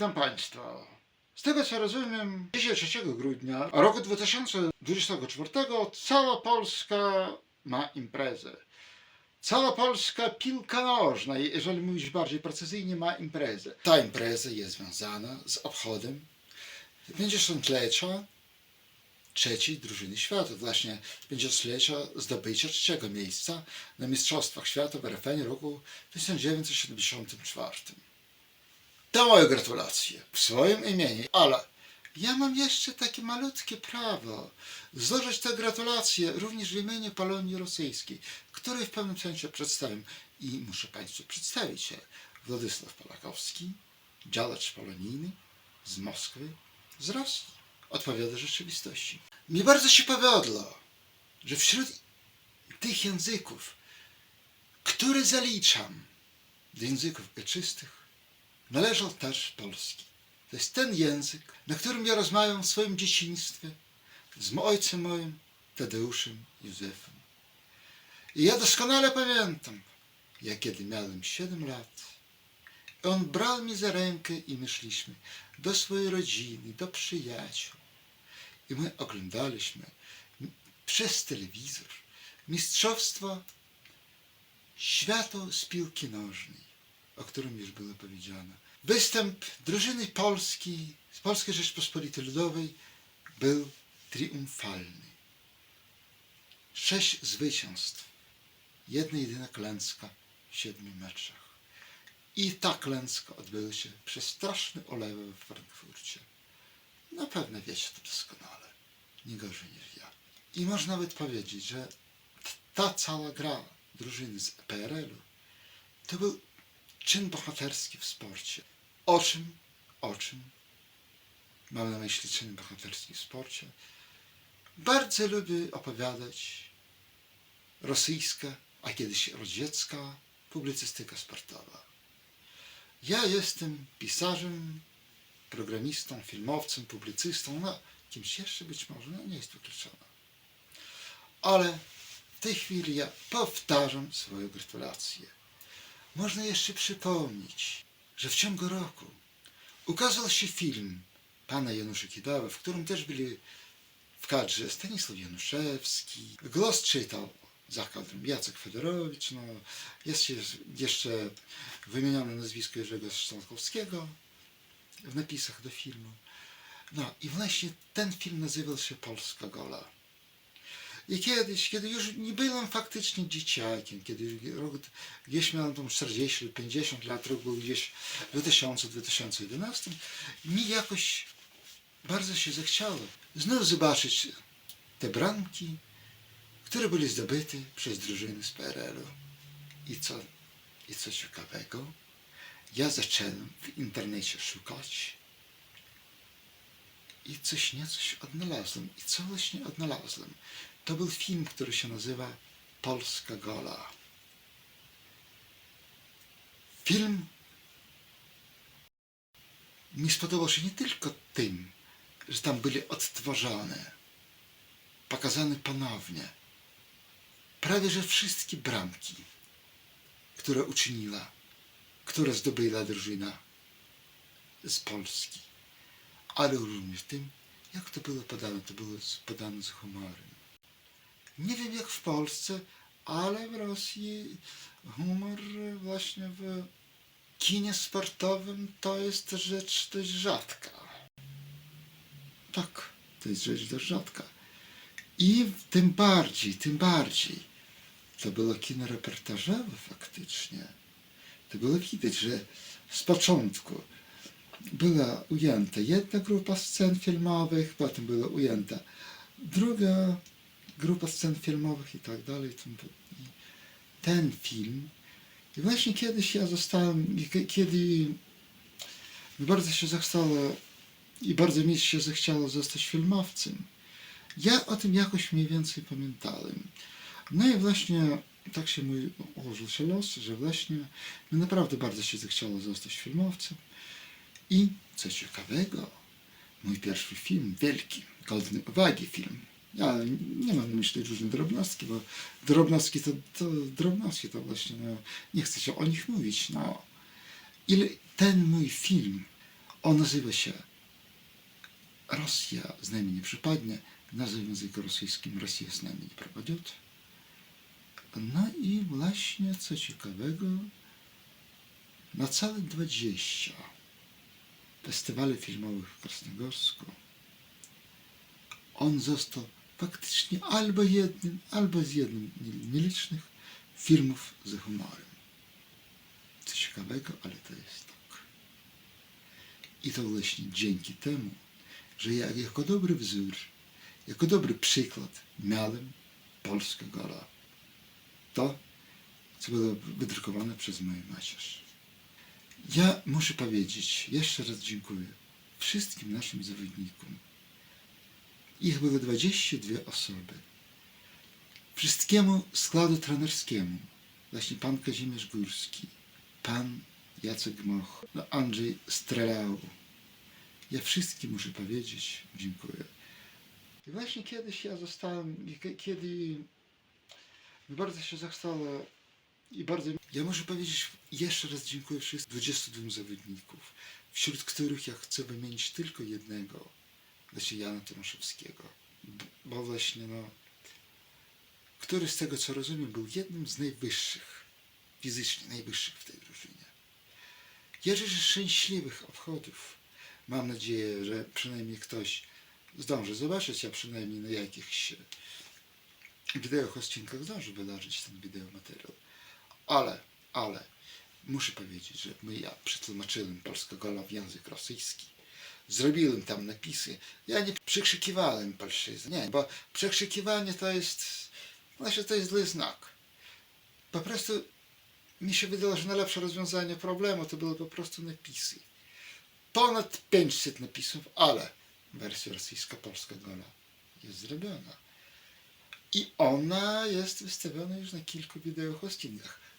witam Państwa. Z tego co rozumiem, dzisiaj 3 grudnia roku 2024 cała Polska ma imprezę. Cała Polska piłka nożna, jeżeli mówić bardziej precyzyjnie, ma imprezę. Ta impreza jest związana z obchodem 50-lecia trzeciej drużyny świata. Właśnie 50-lecia zdobycia trzeciego miejsca na Mistrzostwach Świata w RFN roku 1974. To moje gratulacje w swoim imieniu, ale ja mam jeszcze takie malutkie prawo złożyć te gratulacje również w imieniu Polonii Rosyjskiej, której w pewnym sensie przedstawiam. I muszę Państwu przedstawić się. Władysław Polakowski, działacz polonijny z Moskwy, z Rosji. Odpowiada rzeczywistości. Mi bardzo się powiodło, że wśród tych języków, które zaliczam do języków wieczystych, należał też polski. To jest ten język, na którym ja rozmawiam w swoim dzieciństwie z ojcem moim, Tadeuszem Józefem. I ja doskonale pamiętam, jak kiedy miałem 7 lat, on brał mnie za rękę i my szliśmy do swojej rodziny, do przyjaciół. I my oglądaliśmy przez telewizor Mistrzostwo Świata z piłki nożnej, o którym już było powiedziane. Występ drużyny Polski z Polskiej Rzeczpospolitej Ludowej był triumfalny. Sześć zwycięstw, jedna jedyna klęska w siedmiu meczach. I ta klęska odbyła się przez straszny olewę w Frankfurcie. Na pewno wiecie to doskonale, nie gorzej niż ja. I można nawet powiedzieć, że ta cała gra drużyny z PRL-u to był czyn bohaterski w sporcie. O czym, o czym mam na myśli czyn bohaterski w sporcie? Bardzo lubię opowiadać rosyjska, a kiedyś radziecka publicystyka sportowa. Ja jestem pisarzem, programistą, filmowcem, publicystą, no kimś jeszcze być może, no nie jest wykluczone. Ale w tej chwili ja powtarzam swoje gratulacje. Można jeszcze przypomnieć, że w ciągu roku ukazał się film pana Janusza Kidały, w którym też byli w kadrze Stanisław Januszewski, głos czytał za kadrem Jacek Fedorowicz, no, jest jeszcze wymienione nazwisko Jerzego Szczękowskiego w napisach do filmu. No i właśnie ten film nazywał się Polska Gola. I kiedyś, kiedy już nie byłem faktycznie dzieciakiem, kiedy rok, gdzieś miałem tam 40 lub 50 lat, rok był gdzieś w 2000-2011, mi jakoś bardzo się zechciało znów zobaczyć te bramki, które były zdobyte przez drużyny z PRL-u. I co, I co ciekawego, ja zacząłem w internecie szukać i coś niecoś odnalazłem. I co właśnie odnalazłem? To był film, który się nazywa Polska Gola. Film mi spodobał się nie tylko tym, że tam byli odtworzone, pokazane ponownie prawie że wszystkie bramki, które uczyniła, które zdobyła drużyna z Polski, ale również tym, jak to było podane, to było podane z humorem. Nie wiem jak w Polsce, ale w Rosji humor właśnie w kinie sportowym to jest rzecz dość rzadka. Tak, to jest rzecz dość rzadka. I tym bardziej, tym bardziej to było kino reportażowe faktycznie. To było widać, że z początku była ujęta jedna grupa scen filmowych, potem była ujęta druga grupa scen filmowych i tak dalej. Ten film. I właśnie kiedyś ja zostałem, kiedy bardzo się zechciało i bardzo mi się zechciało zostać filmowcem, ja o tym jakoś mniej więcej pamiętałem. No i właśnie tak się mój ułożył się los, że właśnie mi naprawdę bardzo się zechciało zostać filmowcem. I co ciekawego, mój pierwszy film, wielki, godny uwagi film. Ja nie mam na myśli różne drobnostki, bo drobnostki to, to drobnostki to właśnie, no, nie chcę się o nich mówić, no. Ile ten mój film On nazywa się Rosja z nami nie przypadnie. Nazwę w języku rosyjskim Rosja z nami nie пропадет. No i właśnie co ciekawego, na całe 20 festiwali filmowych w Krasnogorsku on został faktycznie albo jednym, albo z jednym nielicznych filmów z humorem. Co ciekawego, ale to jest tak. I to właśnie dzięki temu, że ja jako dobry wzór, jako dobry przykład miałem Polskę Gola. To, co było wydrukowane przez moją macierz. Ja muszę powiedzieć, jeszcze raz dziękuję wszystkim naszym zawodnikom. Ich było 22 osoby. Wszystkiemu składu trenerskiemu. Właśnie pan Kazimierz Górski, pan Jacek Gmoch, no Andrzej Strelał. Ja wszystkim muszę powiedzieć dziękuję. I właśnie kiedyś ja zostałem, kiedy bardzo się zachciało i bardzo... Ja muszę powiedzieć jeszcze raz dziękuję wszystkim 22 zawodników, wśród których ja chcę wymienić tylko jednego, właśnie Jana Tomaszewskiego. Bo właśnie, no, który z tego co rozumiem był jednym z najwyższych, fizycznie najwyższych w tej drużynie. Ja życzę szczęśliwych obchodów. Mam nadzieję, że przynajmniej ktoś zdąży zobaczyć, a przynajmniej na jakichś wideo odcinkach zdąży wydarzyć ten wideomateriał. Ale, ale, muszę powiedzieć, że my ja przetłumaczyłem polskiego w język rosyjski. Zrobiłem tam napisy. Ja nie przekrzykiwałem polszczyzny. Nie, bo przekrzykiwanie to jest, znaczy to jest zły znak. Po prostu mi się wydało, że najlepsze rozwiązanie problemu to były po prostu napisy. Ponad 500 napisów, ale wersja rosyjska-polska gola jest zrobiona. I ona jest wystawiona już na kilku wideo hostingach.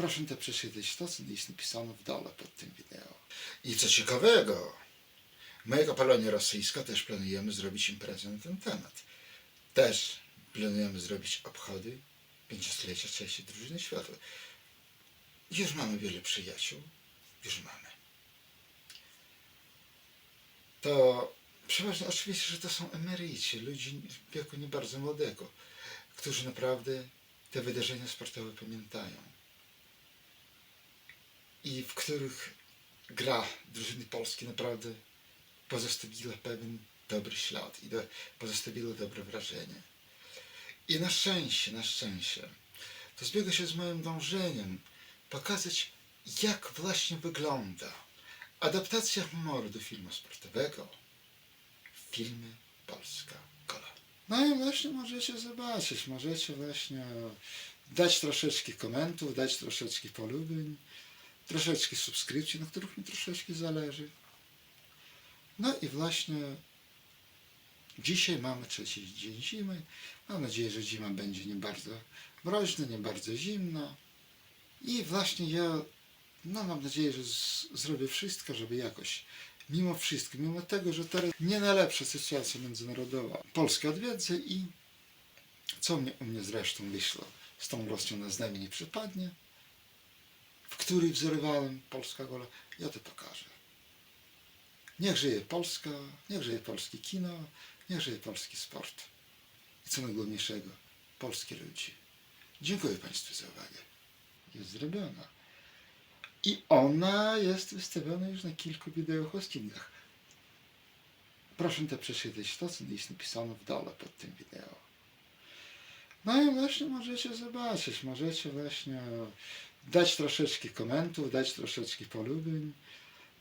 Proszę to przeczytać to, co jest napisane w dole pod tym wideo. I co ciekawego, my jako Polonia Rosyjska też planujemy zrobić imprezę na ten temat. Też planujemy zrobić obchody 50-lecia trzeciej drużyny świata. Już mamy wiele przyjaciół, już mamy. To przeważnie oczywiście, że to są emeryci, ludzie w wieku nie bardzo młodego, którzy naprawdę te wydarzenia sportowe pamiętają i w których gra drużyny polskiej naprawdę pozostawiła pewien dobry ślad i do, pozostawiła dobre wrażenie. I na szczęście, na szczęście, to zbiega się z moim dążeniem pokazać, jak właśnie wygląda adaptacja humoru do filmu sportowego filmy Polska Kola. No i właśnie możecie zobaczyć, możecie właśnie dać troszeczkę komentów, dać troszeczkę polubień, troszeczkę subskrypcji, na których mi troszeczkę zależy. No i właśnie dzisiaj mamy trzeci dzień zimy. Mam nadzieję, że zima będzie nie bardzo mroźna, nie bardzo zimna. I właśnie ja, no mam nadzieję, że zrobię wszystko, żeby jakoś, mimo wszystko, mimo tego, że teraz nie najlepsza sytuacja międzynarodowa, Polskę odwiedzę i co mnie u mnie zresztą wyszło z tą Rosją na znamie nie przypadnie, w której wzorowałem Polska Gola, ja to pokażę. Niech żyje Polska, niech żyje polskie kino, niech żyje polski sport. I co najgłówniejszego, polskie ludzi. Dziękuję Państwu za uwagę. Jest zrobiona. I ona jest wystawiona już na kilku wideo hostingach. Proszę to przeczytać to, co jest napisane w dole pod tym wideo. No i właśnie możecie zobaczyć, możecie właśnie dać troszeczkę komentów, dać troszeczkę polubień,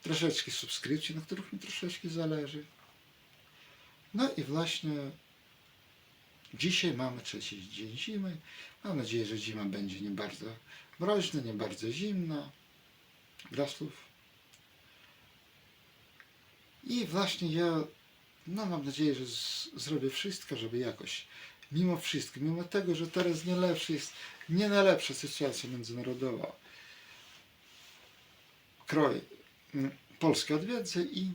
troszeczkę subskrypcji, na których mi troszeczkę zależy. No i właśnie dzisiaj mamy trzeci dzień zimy. Mam nadzieję, że zima będzie nie bardzo mroźna, nie bardzo zimna. Graslów. I właśnie ja, no mam nadzieję, że z, zrobię wszystko, żeby jakoś, mimo wszystko, mimo tego, że teraz nie lepszy jest, nie najlepsza sytuacja międzynarodowa, kroj mm, Polskę odwiedzę i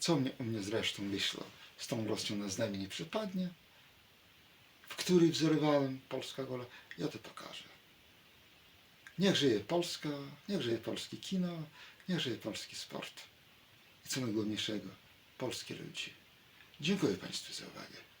co mnie, u mnie zresztą wyszło z tą Rosją na znamie nie przypadnie, w której wzorowałem Polska Gola, ja to pokażę. Niech żyje Polska, niech żyje polskie kino, Niech żyje polski sport. I co najgłówniejszego, polskie ludzie. Dziękuję Państwu za uwagę.